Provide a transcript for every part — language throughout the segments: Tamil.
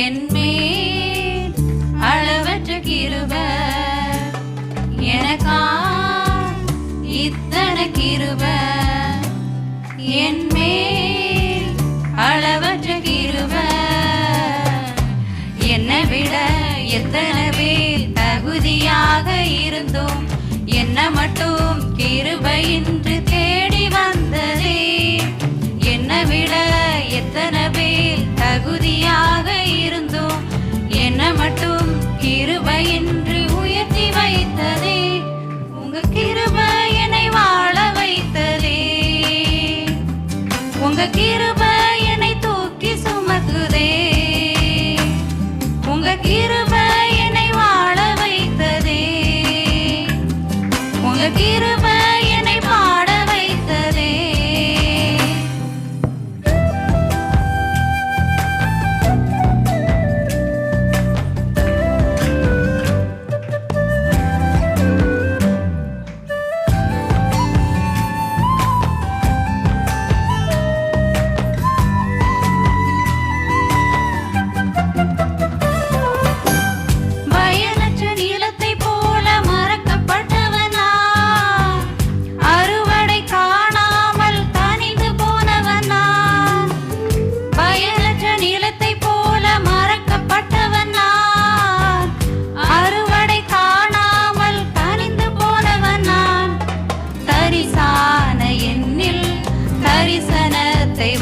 என்மே அளவற்ற கிருப எனக்கா இத்தனை கிருப என்மே அளவற்ற கிருப என்னை விட எத்தனை பேர் தகுதியாக இருந்தோம் என்ன மட்டும் கிருபையின்றி தேடி உங்க கிருப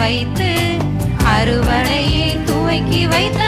வைத்து அறுவடையை துவக்கி வைத்த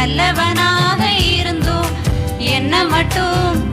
நல்லவனாக இருந்தோம். என்ன மட்டும்